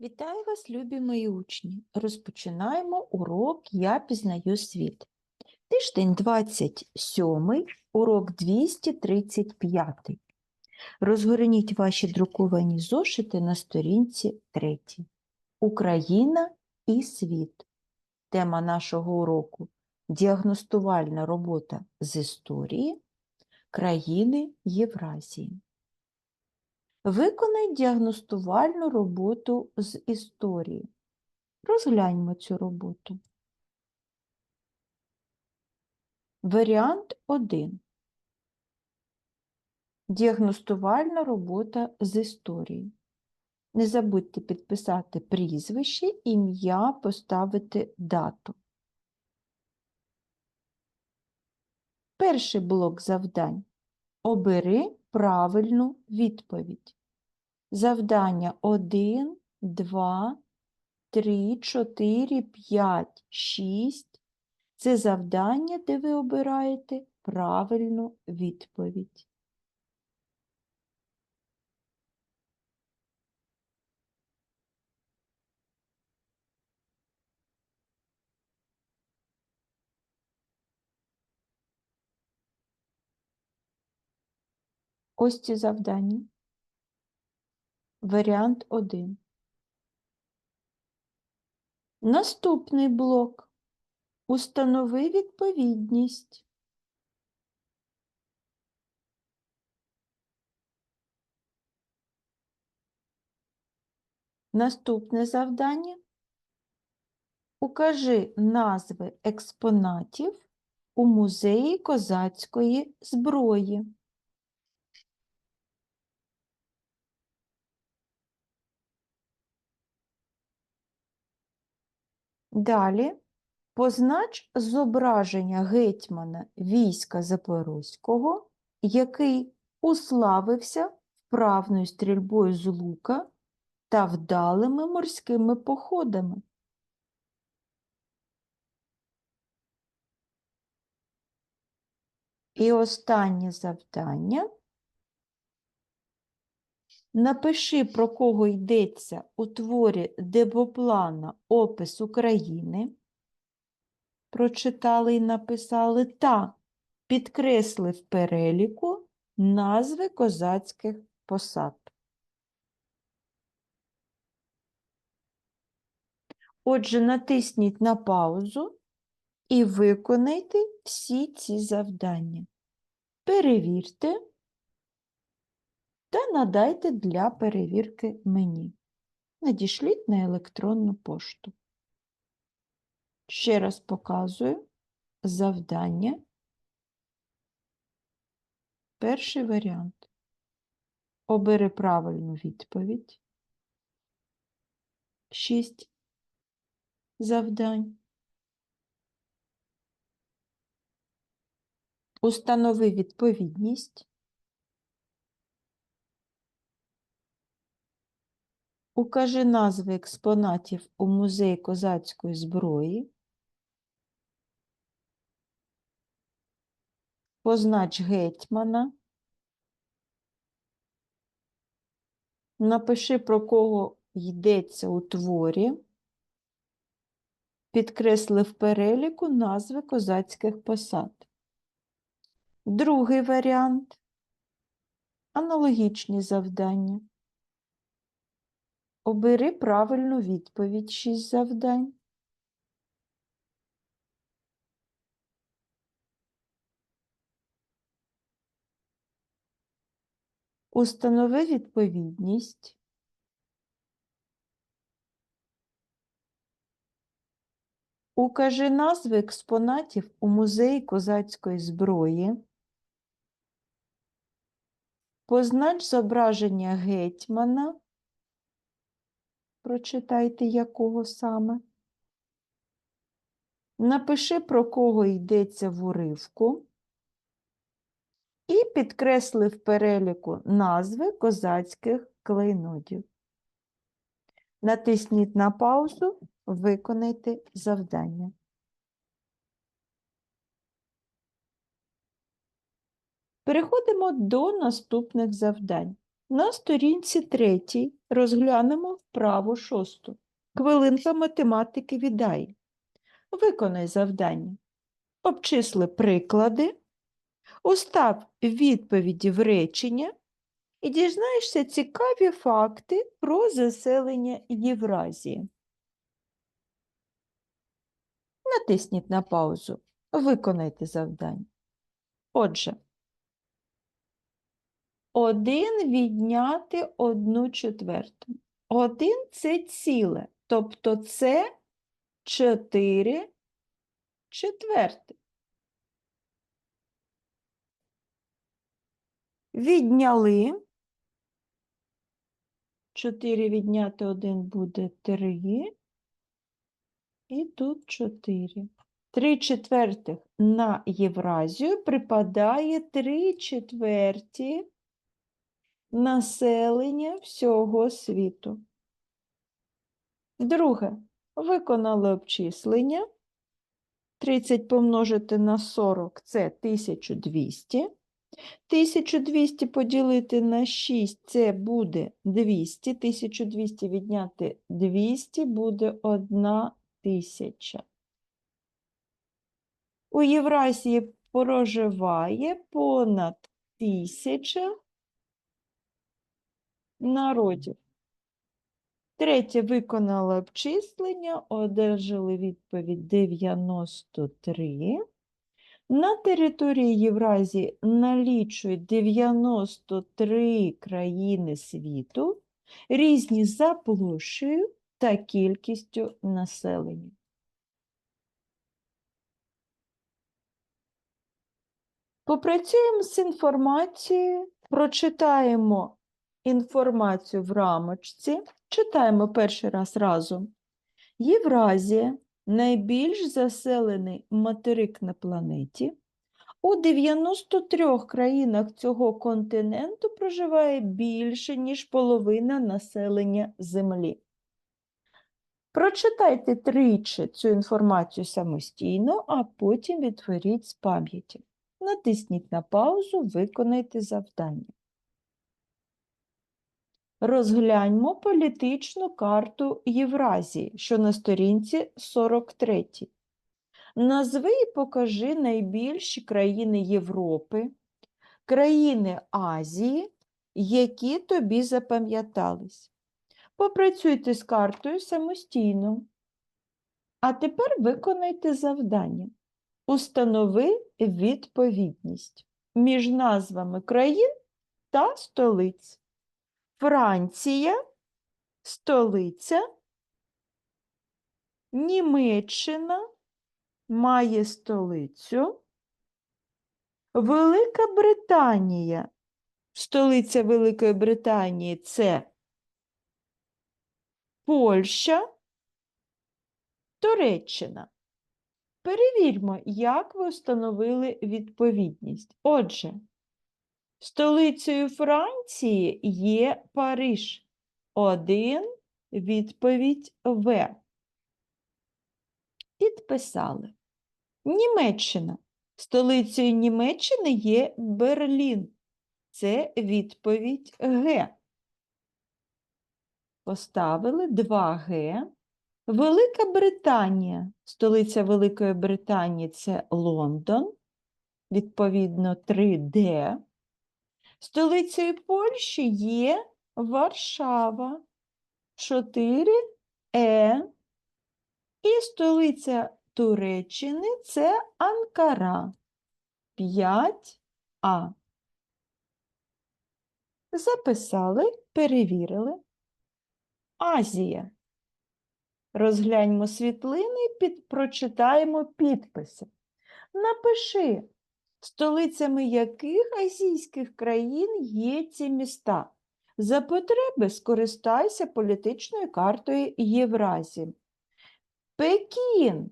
Вітаю вас, любі мої учні! Розпочинаємо урок Я пізнаю світ. Тиждень 27, урок 235. Розгорніть ваші друковані зошити на сторінці 3. Україна і світ. Тема нашого уроку діагностувальна робота з історії країни Євразії. Виконай діагностувальну роботу з історії. Розгляньмо цю роботу. Варіант 1. Діагностувальна робота з історії. Не забудьте підписати прізвище, ім'я, поставити дату. Перший блок завдань. Обери правильну відповідь. Завдання 1, 2, 3, 4, 5, 6. Це завдання, де ви обираєте правильну відповідь. Ось ці завдання. Варіант 1. Наступний блок. Установи відповідність. Наступне завдання. Укажи назви експонатів у музеї козацької зброї. Далі познач зображення гетьмана війська Запорозького, який уславився вправною стрільбою з лука та вдалими морськими походами. І останнє завдання. Напиши, про кого йдеться у творі Дебоплана Опис України. Прочитали і написали та підкресли в переліку назви козацьких посад. Отже, натисніть на паузу і виконайте всі ці завдання. Перевірте та надайте для перевірки мені. Надішліть на електронну пошту. Ще раз показую завдання. Перший варіант. Обери правильну відповідь. Шість завдань. Установи відповідність. Укажи назви експонатів у музеї козацької зброї. Познач гетьмана. Напиши, про кого йдеться у творі. Підкресли в переліку назви козацьких посад. Другий варіант. Аналогічні завдання. Обери правильну відповідь 6 завдань. Установи відповідність. Укажи назви експонатів у музеї козацької зброї. Познач зображення гетьмана. Прочитайте, якого саме. Напиши, про кого йдеться в уривку. І підкресли в переліку назви козацьких клейнодів. Натисніть на паузу, виконайте завдання. Переходимо до наступних завдань. На сторінці третій розглянемо вправу шосту. Хвилинка математики віддай. Виконай завдання. Обчисли приклади, устав відповіді в речення і дізнаєшся цікаві факти про заселення Євразії. Натисніть на паузу. Виконайте завдання. Отже, один відняти одну четверту. Один це ціле, тобто це 4 четвертих. Відняли. 4 відняти 1 буде 3. І тут 4. 3 четвертих на Євразію припадає 3 четверті населення всього світу. Друге. Виконали обчислення. 30 помножити на 40 це 1200. 1200 поділити на 6 це буде 200. 1200 відняти 200 буде 1000. У Євразії проживає понад тисяча народів. Третє виконали обчислення, одержали відповідь 93. На території Євразії налічують 93 країни світу, різні за площею та кількістю населення. Попрацюємо з інформацією, прочитаємо інформацію в рамочці, читаємо перший раз разом. Євразія найбільш заселений материк на планеті. У 93 країнах цього континенту проживає більше, ніж половина населення Землі. Прочитайте тричі цю інформацію самостійно, а потім відтворіть з пам'яті. Натисніть на паузу, виконайте завдання. Розгляньмо політичну карту Євразії, що на сторінці 43. Назви і покажи найбільші країни Європи, країни Азії, які тобі запам'ятались. Попрацюйте з картою самостійно. А тепер виконайте завдання. Установи відповідність між назвами країн та столиць. Франція, столиця, Німеччина має столицю, Велика Британія. Столиця Великої Британії це Польща, Туреччина. Перевірмо, як ви встановили відповідність. Отже, столицею Франції є Париж. Один відповідь В. Підписали. Німеччина. Столицею Німеччини є Берлін. Це відповідь Г. Поставили 2Г. Велика Британія. Столиця Великої Британії це Лондон. Відповідно, 3D. Столицею Польщі є Варшава. 4Е. І столиця Туреччини це Анкара. 5А. Записали, перевірили. Азія. Розгляньмо світлини, під, прочитаємо підписи. Напиши, столицями яких азійських країн є ці міста. За потреби скористайся політичною картою Євразії. Пекін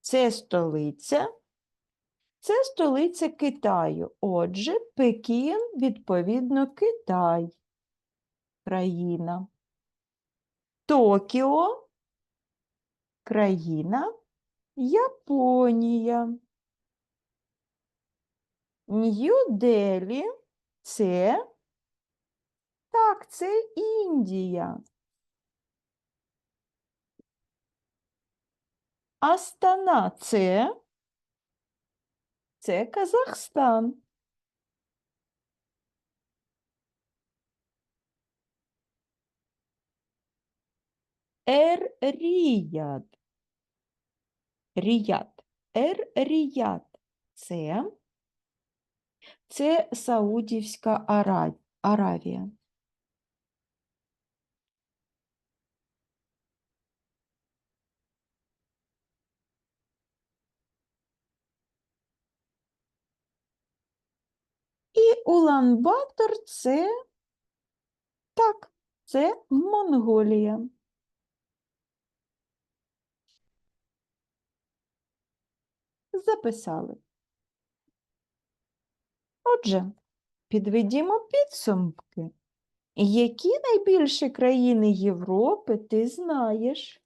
це столиця, це столиця Китаю. Отже, Пекін, відповідно, Китай, країна. Токіо, країна, Японія. Нью-Делі – це Так, це Індія. Астана це, це Казахстан. Ер-Ріяд. Ріяд. Ер-Ріяд. Це, це Саудівська Аравія. І Улан-Батор це так, це Монголія. Записали. Отже, підведімо підсумки. Які найбільші країни Європи ти знаєш?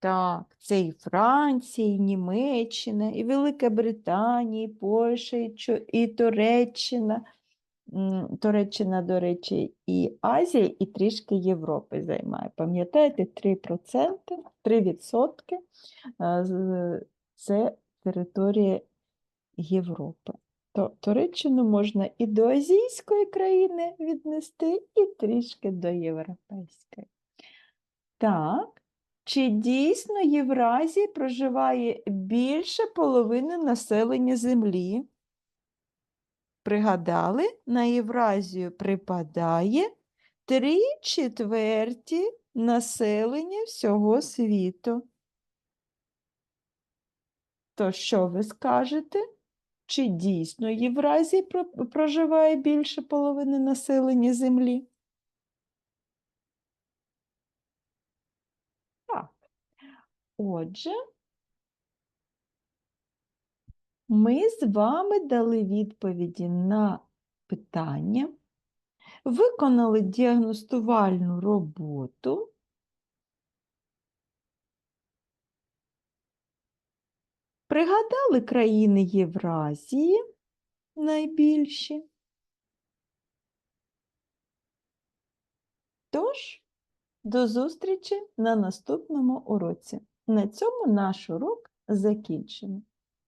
Так, це і Франція, і Німеччина, і Велика Британія, і Польща, і, Туреччина. Туреччина, до речі, і Азія, і трішки Європи займає. Пам'ятаєте, 3%, 3% це територія Європи. То Туреччину можна і до азійської країни віднести, і трішки до європейської. Так, чи дійсно Євразії проживає більше половини населення Землі? Пригадали, на Євразію припадає три четверті населення всього світу. То що ви скажете? Чи дійсно Євразії проживає більше половини населення Землі? Так. Отже, ми з вами дали відповіді на питання, виконали діагностувальну роботу. Пригадали країни Євразії найбільші. Тож, до зустрічі на наступному уроці. На цьому наш урок закінчено.